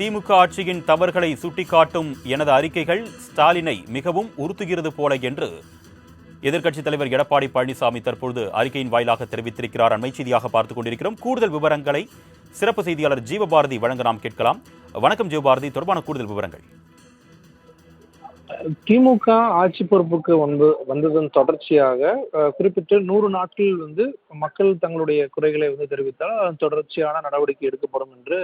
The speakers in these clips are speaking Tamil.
திமுக ஆட்சியின் தவறுகளை சுட்டிக்காட்டும் எனது அறிக்கைகள் ஸ்டாலினை மிகவும் உறுத்துகிறது போல என்று எதிர்க்கட்சித் தலைவர் எடப்பாடி பழனிசாமி தற்பொழுது அறிக்கையின் வாயிலாக தெரிவித்திருக்கிறார். அண்மை செய்தியாக பார்த்துக் கொண்டிருக்கிறோம். கூடுதல் விவரங்களை சிறப்பு செய்தியாளர் ஜீவபாரதி வழங்க நாம் கேட்கலாம். வணக்கம் ஜீவபாரதி. தொடர்பான கூடுதல் விவரங்கள். திமுக ஆட்சி பொறுப்புக்கு வந்து வந்ததன் தொடர்ச்சியாக குறிப்பிட்டு நூறு நாட்கள் வந்து மக்கள் தங்களுடைய குறைகளை வந்து தெரிவித்தால் அதன் தொடர்ச்சியான நடவடிக்கை எடுக்கப்படும் என்று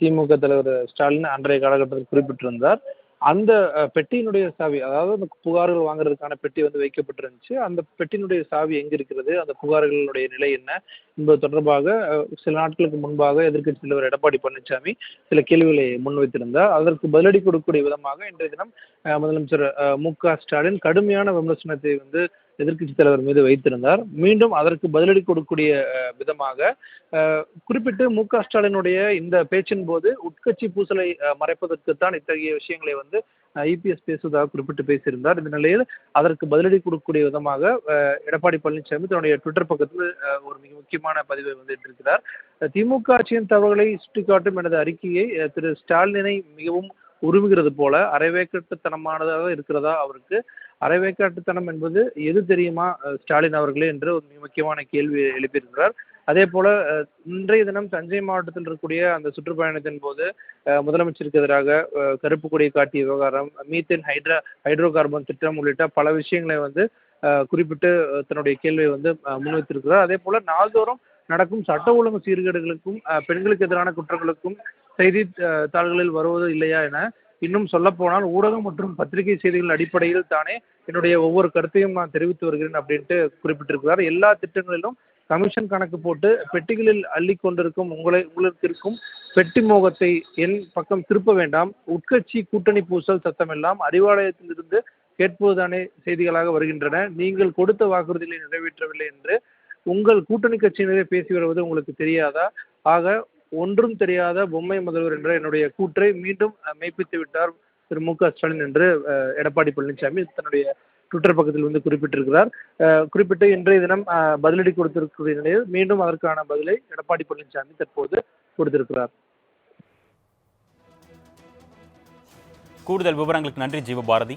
திமுக தலைவர் ஸ்டாலின் அன்றைய காலகட்டத்தில் குறிப்பிட்டிருந்தார். அந்த பெட்டியினுடைய சாவி அதாவது அந்த புகார்கள் வாங்குறதுக்கான பெட்டி வந்து வைக்கப்பட்டிருந்துச்சு. அந்த பெட்டியினுடைய சாவி எங்க இருக்கிறது? அந்த புகார்களுடைய நிலை என்ன? என்பது தொடர்பாக சில நாட்களுக்கு முன்பாக எதிர்க்கட்சி தலைவர் எடப்பாடி பழனிசாமி சில கேள்விகளை முன்வைத்திருந்தார். அதற்கு பதிலடி கொடுக்கக்கூடிய விதமாக இன்றைய தினம் முதலமைச்சர் மு க ஸ்டாலின் கடுமையான விமர்சனத்தை வந்து எதிர்க்கட்சி தலைவர் மீது வைத்திருந்தார். மீண்டும் அதற்கு பதிலடி கொடுக்கக்கூடிய விதமாக குறிப்பிட்டு மு க ஸ்டாலினுடைய இந்த பேச்சின் போது உட்கட்சி பூசலை மறைப்பதற்குத்தான் இத்தகைய விஷயங்களை வந்து ஐபிஎஸ் பேசுவதாக குறிப்பிட்டு பேசியிருந்தார். இந்த நிலையில் அதற்கு பதிலடி கொடுக்கக்கூடிய விதமாக எடப்பாடி பழனிசாமி தன்னுடைய ட்விட்டர் பக்கத்தில் ஒரு மிக முக்கியமான பதிவை வந்து இட்டிருக்கிறார் திமுக ஆட்சியின் தவறுகளை சுட்டிக்காட்டும் எனது அறிக்கையை திரு ஸ்டாலினை மிகவும் உருவுகிறது போல அரைவேக்கட்டுத்தனமானதாக இருக்கிறதா அவருக்கு? அரைவேக்காட்டுத்தனம் என்பது எது தெரியுமா ஸ்டாலின் அவர்களே என்று ஒரு மிக முக்கியமான கேள்வி எழுப்பியிருக்கிறார். அதே போல இன்றைய தினம் தஞ்சை மாவட்டத்தில் இருக்கக்கூடிய அந்த சுற்றுப்பயணத்தின் போது முதலமைச்சருக்கு எதிராக கருப்பு கொடியை காட்டிய விவகாரம் மீத்தேன் ஹைட்ரா ஹைட்ரோ கார்பன் திட்டம் உள்ளிட்ட பல விஷயங்களை வந்து குறிப்பிட்டு தன்னுடைய கேள்வியை வந்து முன்வைத்திருக்கிறார். அதே போல நாள்தோறும் நடக்கும் சட்ட ஒழுங்கு சீர்கேடுகளுக்கும் பெண்களுக்கு எதிரான குற்றங்களுக்கும் செய்தி தாள்களில் வருவது இல்லையா என இன்னும் சொல்லப்போனால் ஊடகம் மற்றும் பத்திரிகை செய்திகள் அடிப்படையில் தானே என்னுடைய ஒவ்வொரு கருத்தையும் நான் தெரிவித்து வருகிறேன் அப்படின்ட்டு குறிப்பிட்டிருக்கிறார். எல்லா திட்டங்களிலும் கமிஷன் கணக்கு போட்டு பெட்டிகளில் அள்ளி கொண்டிருக்கும் உங்களை உங்களுக்கு இருக்கும் பெட்டி மோகத்தை என் பக்கம் திருப்ப வேண்டாம். உட்கட்சி கூட்டணி பூசல் சத்தமெல்லாம் அறிவாலயத்திலிருந்து கேட்பதுதானே செய்திகளாக வருகின்றன. நீங்கள் கொடுத்த வாக்குறுதிகளை நிறைவேற்றவில்லை என்று உங்கள் கூட்டணி கட்சியினரே பேசி வருவது உங்களுக்கு தெரியாதா? ஆக ஒன்றும் தெரியாத பொம்மை முதல்வர் என்ற என்னுடைய கூற்றை மீண்டும் மெய்ப்பித்து விட்டார் திரு மு க ஸ்டாலின் என்று எடப்பாடி பழனிசாமி தன்னுடைய ட்விட்டர் பக்கத்தில் வந்து குறிப்பிட்டிருக்கிறார். குறிப்பிட்டு இன்றைய தினம் பதிலடி கொடுத்திருக்கக்கூடிய நிலையில் மீண்டும் அதற்கான பதிலை எடப்பாடி பழனிசாமி தற்போது கொடுத்திருக்கிறார். கூடுதல் விவரங்களுக்கு நன்றி ஜீவபாரதி.